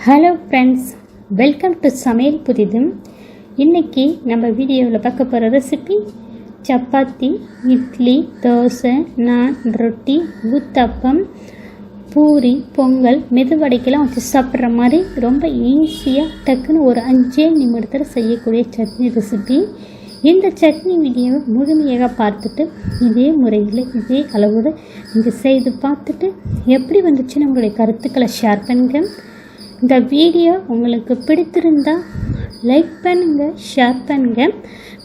Hello friends welcome to சமையல் புதிதும். இன்றைக்கி நம்ம வீடியோவில் பார்க்க போகிற ரெசிபி சப்பாத்தி இட்லி தோசை நான் ரொட்டி ஊத்தப்பம் பூரி பொங்கல் மெதுவடைக்கெல்லாம் வச்சு சாப்பிட்ற மாதிரி ரொம்ப ஈஸியாக டக்குன்னு ஒரு அஞ்சே நிமிடத்தில் செய்யக்கூடிய சட்னி ரெசிபி இந்த சட்னி வீடியோவை முழுமையாக பார்த்துட்டு இதே முறையில் இதே அளவோடு நீங்கள் செய்து பார்த்துட்டு எப்படி வந்துச்சு நம்மளுடைய கருத்துக்களை ஷேர் பண்ணுங்கள் இந்த வீடியோ உங்களுக்கு பிடித்திருந்தா லைக் பண்ணுங்கள் ஷேர் பண்ணுங்கள்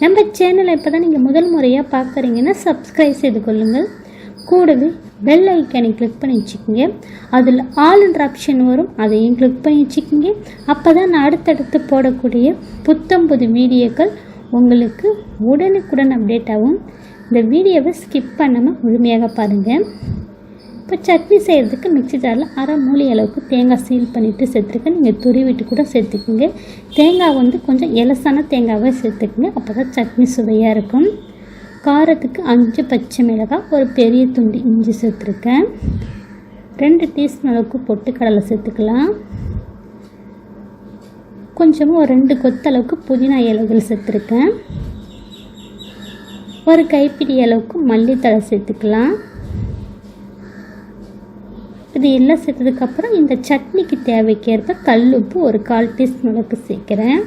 நம்ம சேனலை இப்போ தான் நீங்கள் முதல் முறையாக பார்க்குறீங்கன்னா சப்ஸ்கிரைப் செய்து கொள்ளுங்கள். கூடவே பெல் ஐக்கனை கிளிக் பண்ணி வச்சுக்கோங்க. அதில் ஆளுன்ற ஆப்ஷன் வரும் அதையும் கிளிக் பண்ணி வச்சுக்கோங்க. அப்போ தான் நான் அடுத்தடுத்து போடக்கூடிய புத்தம் புது வீடியோக்கள் உங்களுக்கு உடனுக்குடன் அப்டேட் ஆகும். இந்த வீடியோவை ஸ்கிப் பண்ணாமல் முழுமையாக பாருங்கள் இப்போ சட்னி செய்கிறதுக்கு மிக்சி ஜாரில் அரை மூலி அளவுக்கு தேங்காய் சீல் பண்ணிவிட்டு சேர்த்துருக்கேன். நீங்கள் துருவிட்டு கூட சேர்த்துக்குங்க. தேங்காய் வந்து கொஞ்சம் எலசான தேங்காவே சேர்த்துக்குங்க. அப்போ தான் சட்னி சுவையாக இருக்கும். காரத்துக்கு அஞ்சு பச்சை மிளகாய் ஒரு பெரிய துண்டு இஞ்சி சேர்த்துருக்கேன். ரெண்டு டீஸ்பூன் அளவுக்கு பொட்டுக்கடலை சேர்த்துக்கலாம். கொஞ்சமாக ஒரு ரெண்டு கொத்தளவுக்கு புதினா இலைகள் சேர்த்துருக்கேன். ஒரு கைப்பிடி அளவுக்கு மல்லித்தழை சேர்த்துக்கலாம். இது எல்லாம் சேர்த்ததுக்கப்புறம் இந்த சட்னிக்கு தேவைக்கேற்ப கல் உப்பு ஒரு கால் டீஸ்பூன் அளவுக்கு சேர்க்குறேன்.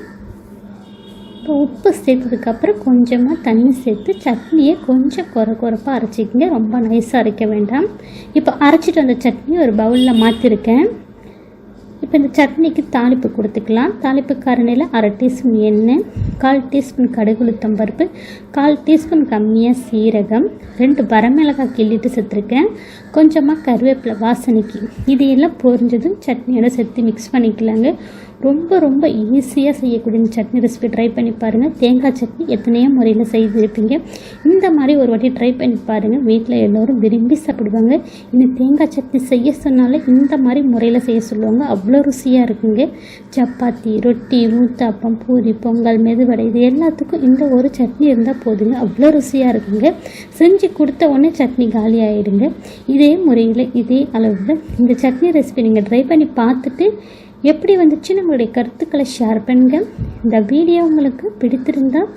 இப்போ உப்பு சேர்த்ததுக்கப்புறம் கொஞ்சமாக தண்ணி சேர்த்து சட்னியை கொஞ்சம் குறை குறைப்பாக அரைச்சிக்கிங்க. ரொம்ப நைஸாக அரைக்க வேண்டாம். இப்போ அரைச்சிட்டு வந்த சட்னி ஒரு பவுலில் மாற்றிருக்கேன் இப்போ இந்த சட்னிக்கு தாளிப்பு கொடுத்துக்கலாம். தாளிப்பு காரணியில் அரை டீஸ்பூன் எண்ணெய் கால் டீஸ்பூன் கடுகுளுத்தம் பருப்பு கால் டீஸ்பூன் கம்மியாக சீரகம் ரெண்டு வரமிளகாய் கிள்ளிட்டு சேர்த்துருக்கேன் கொஞ்சமாக கருவேப்பிலை வாசனைக்கு. இது எல்லாம் பொரிஞ்சதும் சட்னியோட சேர்த்து மிக்ஸ் பண்ணிக்கலாங்க. ரொம்ப ரொம்ப ஈஸியாக செய்யக்கூடிய இந்த சட்னி ரெசிபி ட்ரை பண்ணி பாருங்கள் தேங்காய் சட்னி எத்தனையோ முறையில் செய்திருப்பீங்க. இந்த மாதிரி ஒரு வாட்டி ட்ரை பண்ணி பாருங்கள் வீட்டில் எல்லோரும் விரும்பி சாப்பிடுவாங்க. இன்னும் தேங்காய் சட்னி செய்ய சொன்னாலே இந்த மாதிரி முறையில் செய்ய சொல்லுவாங்க. அவ்வளோ ருசியாக இருக்குங்க. சப்பாத்தி ரொட்டி ஊத்தாப்பம் பூரி பொங்கல் மெதுவடை இது எல்லாத்துக்கும் இந்த ஒரு சட்னி இருந்தால் போதுங்க. அவ்வளோ ருசியாக இருக்குங்க. செஞ்சு கொடுத்த உடனே சட்னி காலி ஆகிடுங்க இதே முறையில் இதே அளவில் இந்த சட்னி ரெசிபி நீங்கள் ட்ரை பண்ணி பார்த்துட்டு எப்படி வந்துச்சு நம்மளுடைய கருத்துக்களை ஷேர் பண்ணுங்கள் இந்த வீடியோ உங்களுக்கு பிடித்திருந்தால்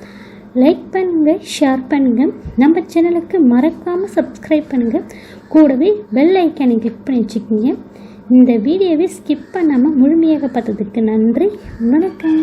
லைக் பண்ணுங்கள் ஷேர் பண்ணுங்கள் நம்ம சேனலுக்கு மறக்காமல் சப்ஸ்கிரைப் பண்ணுங்கள் கூடவே பெல் ஐக்கானை கிளிக் பண்ணி வச்சுக்கோங்க. இந்த வீடியோவை ஸ்கிப் பண்ணாமல் முழுமையாக பார்த்ததுக்கு நன்றி. வணக்கம்.